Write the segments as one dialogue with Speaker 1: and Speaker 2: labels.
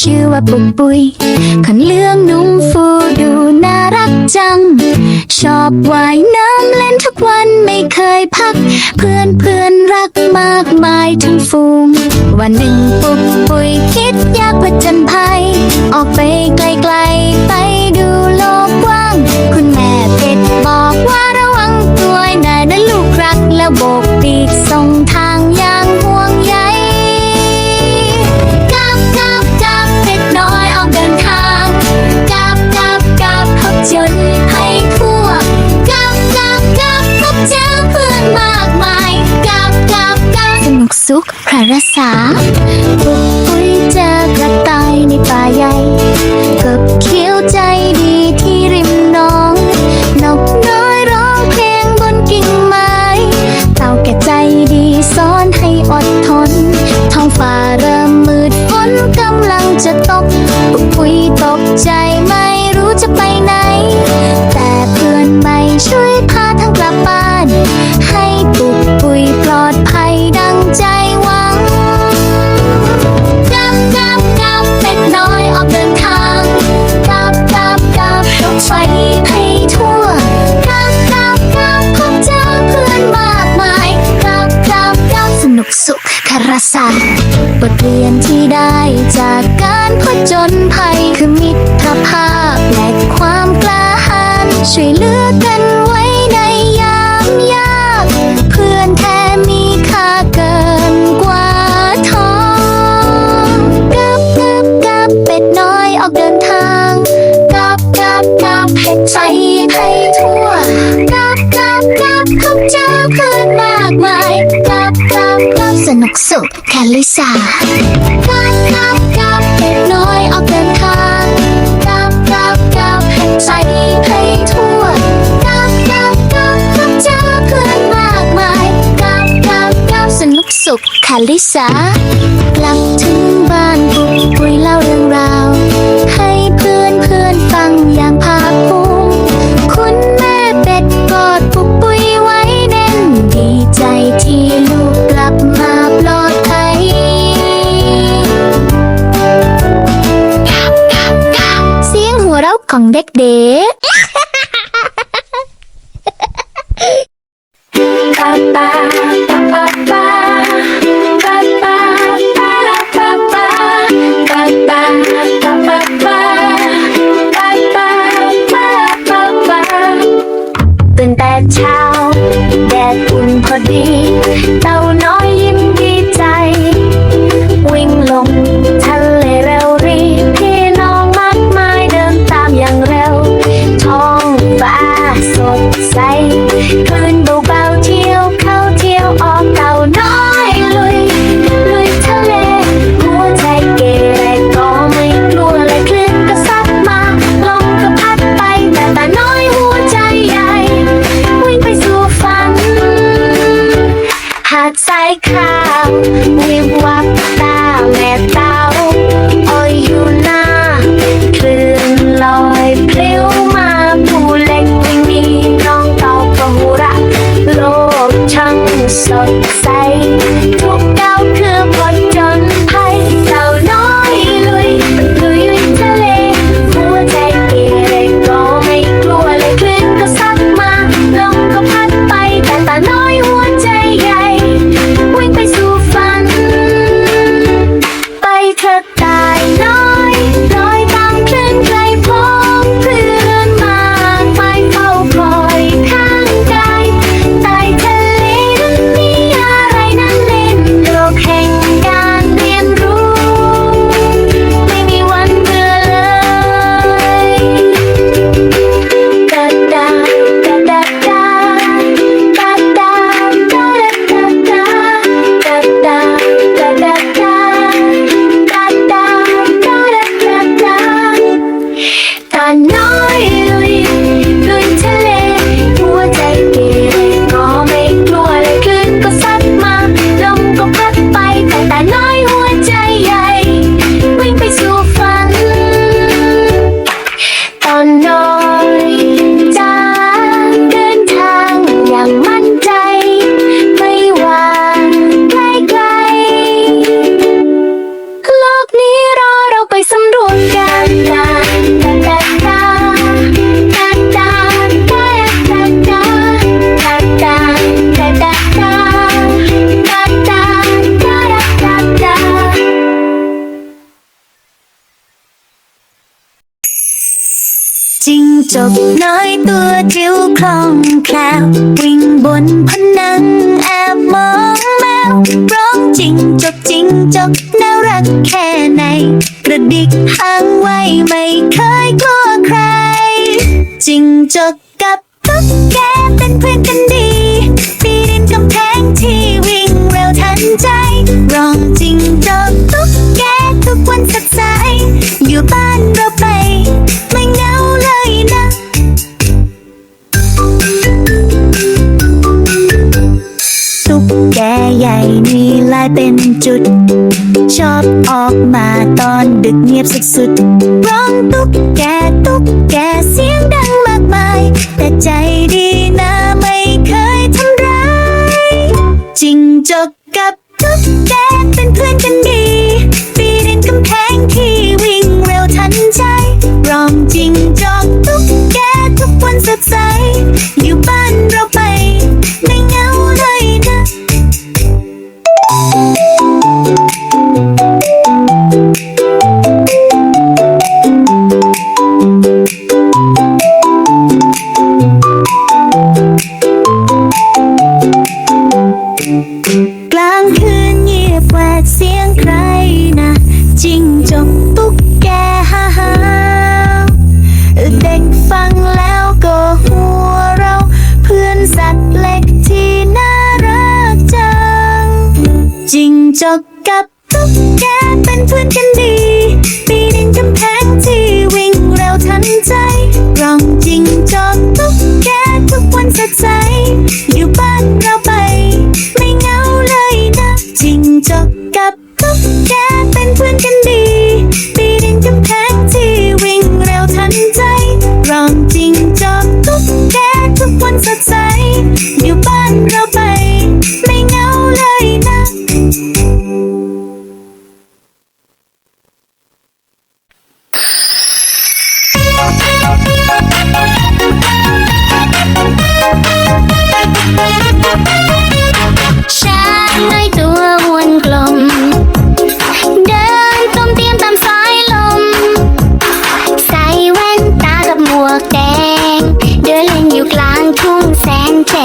Speaker 1: ชื่อว่าปุกปุยขันเลื่องนุ่มฟูดูน่ารักจัง ชอบว่ายน้ำเล่นทุกวันไม่เคยพัก เพื่อนเพื่อนรักมากมายทั้งฟูง วันหนึ่งปุกปุยคิดอยากผจญภัย ออกไปไกล ทเรียนที่ได้จากการผจญภัยคือมิตรภาพและความกล้าหาญช่วยเหลือกันไว้ในยามยาก เพื่อนแท้มีค่าเกินกว่าทองกับกับกับเป็ดน้อยออกเดินทางกับกับกับเห็ดใจให้ทั่วกับกับกับขอบเจ้เพื่อนมากมายกับกับกับสนุกสุขแคลิสา ลิสากลับถึงบ้านปุ๊บปุยเล่าเรื่องราว ให้เพื่อนเพื่อนฟังอย่างภาคภูมิคุณแม่เป็ดกอดปุ๊บปุยไว้แน่น ดีใจที่ลูกกลับมาปลอดภัยเสียงหัวเราะของเด็กๆปาปาปาปา เช้า แดดอุ่นพอดี เต่าน้อย จบน้อยตัวจิ๋วคล่องแคล่ววิ่งบนผนังแอบมองแมวร้องจริงจบจริงจบน่ารักแค่ไหน กระดิกหางไว้ไม่เคยกลัวใคร จริงจบกับตุ๊กแกเป็นเพื่อนกันดีปีนกำแพงที่วิ่งเร็วทันใจร้องจริงจบตุ๊กแกทุกวันสดใสอยู่บ้านเราไป ใมีลายเป็นจุด ชอบออกมาตอนดึกเงียบสุดๆร้องตุ๊กแกตุ๊กแกเสียงดัง 기적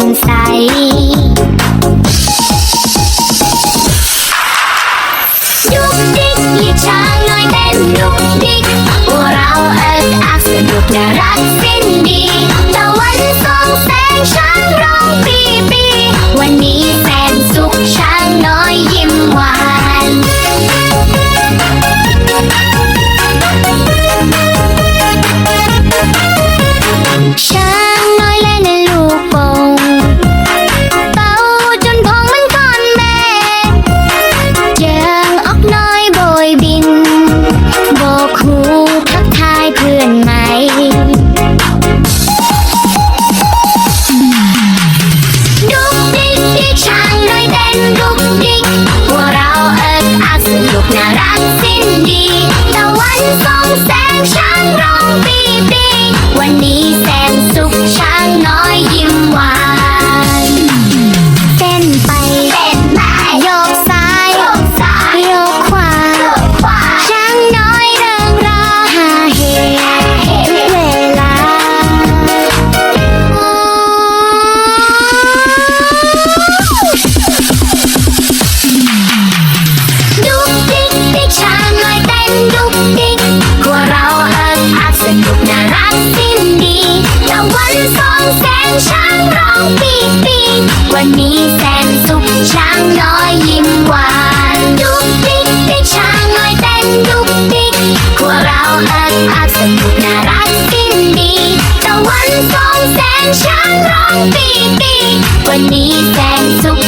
Speaker 1: มใส ดุกดิกหยิบช้างน้อยเต้นยุกดิกพวกเราเอิร์กอักสนุกน่ารักสิ้นดีตะวันส่องแสงช้างร้องปีปีวันนี้แสนสุขช้างน้อยยิ้มหวาน さ ภาพสนุกน่ารักสิ้นดีตะวันส่องแสงช้างร้องปีปีวันนี้แสงสุข